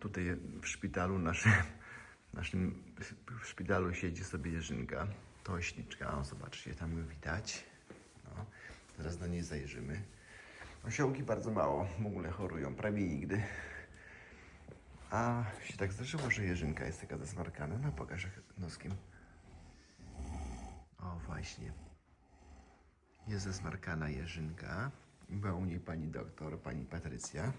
tutaj w szpitalu naszym, naszym w szpitalu siedzi sobie Jerzynka. To ośliczka, o, zobaczcie, tam ją widać. No, zaraz na niej zajrzymy. Osiołki bardzo mało w ogóle chorują, prawie nigdy. A się tak zdarzyło, że Jerzynka jest taka zasmarkana. No pokaż noskiem. O, właśnie. Jest zasmarkana Jerzynka. Była u niej pani doktor, pani Patrycja.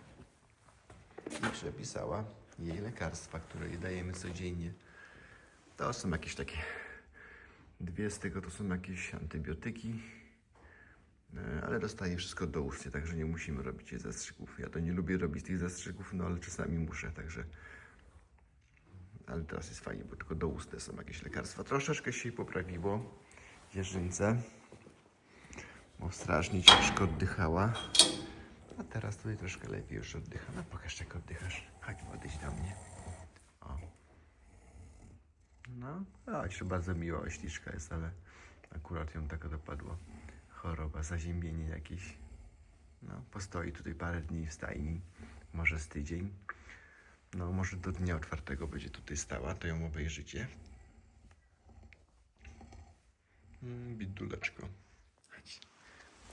Przepisała jej lekarstwa, które jej dajemy codziennie. To są jakieś takie... Dwie z tego to są jakieś antybiotyki. E, Ale dostaje wszystko do ust, także nie musimy robić jej zastrzyków. Ja to nie lubię robić tych zastrzyków, no ale czasami muszę, także... Ale teraz jest fajnie, bo tylko do ust są jakieś lekarstwa. Troszeczkę się jej poprawiło. Jeżynce. Bo strasznie ciężko oddychała. A teraz tutaj troszkę lepiej już oddycha. No pokaż jak oddychasz. Chodź, podejdź do mnie. O. No, chodź, bardzo miła ośliczka jest, ale akurat ją tak dopadło. Choroba, zaziębienie jakieś. No, postoi tutaj parę dni w stajni, może z tydzień. No, może do dnia czwartego będzie tutaj stała, to ją obejrzycie. Mm, Biduleczko. Chodź,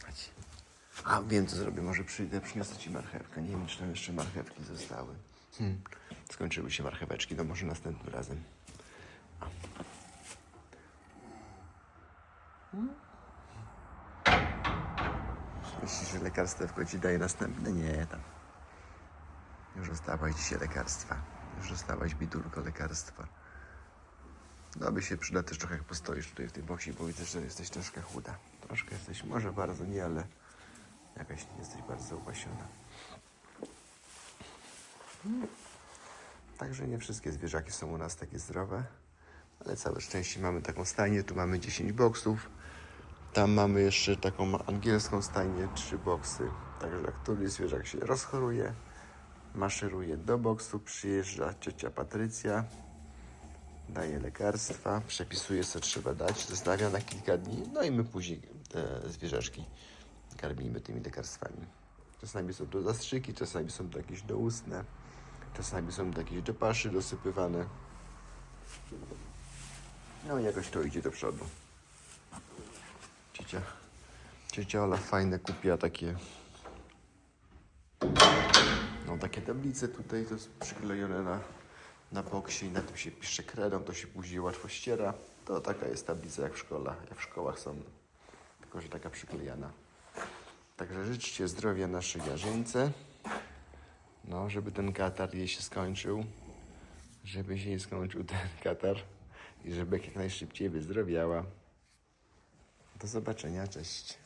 chodź. A wiem co zrobię, może przyjdę, przyniosę ci marchewkę. Nie wiem, czy tam jeszcze marchewki zostały. Hmm. Skończyły się marcheweczki, no może następnym razem. A. Myślisz, że lekarstwo ci daje następne? Nie, tam. Już dostałaś dzisiaj lekarstwa. Już dostałaś bidulko lekarstwa. No by się przyda też trochę jak postoisz tutaj w tej boksie, bo widzę, że jesteś troszkę chuda. Troszkę jesteś, może bardzo nie, ale jakaś jesteś bardzo upasiona. Także nie wszystkie zwierzaki są u nas takie zdrowe, ale całe szczęście mamy taką stajnię. Tu mamy 10 boksów. Tam mamy jeszcze taką angielską stajnię, 3 boksy. Także jak któryś zwierzak się rozchoruje, maszeruje do boksu, przyjeżdża ciocia Patrycja, daje lekarstwa, przepisuje co trzeba dać, zostawia na kilka dni, no i my później te zwierzaczki karmimy tymi lekarstwami. Czasami są to zastrzyki, czasami są to jakieś doustne, czasami są to jakieś dopaszy dosypywane. No i jakoś to idzie do przodu. Ciocia, ciocia Ola fajne kupiła takie no takie tablice tutaj to jest przyklejone na, na boksie i na tym się pisze kredą, to się później łatwo ściera. To taka jest tablica jak w szkołach, jak w szkołach są, tylko że taka przyklejana. Także życzcie zdrowia naszej Jarzyńce. No, żeby ten katar jej się skończył. Żeby się nie skończył ten katar. I żeby jak najszybciej wyzdrowiała. Do zobaczenia, cześć.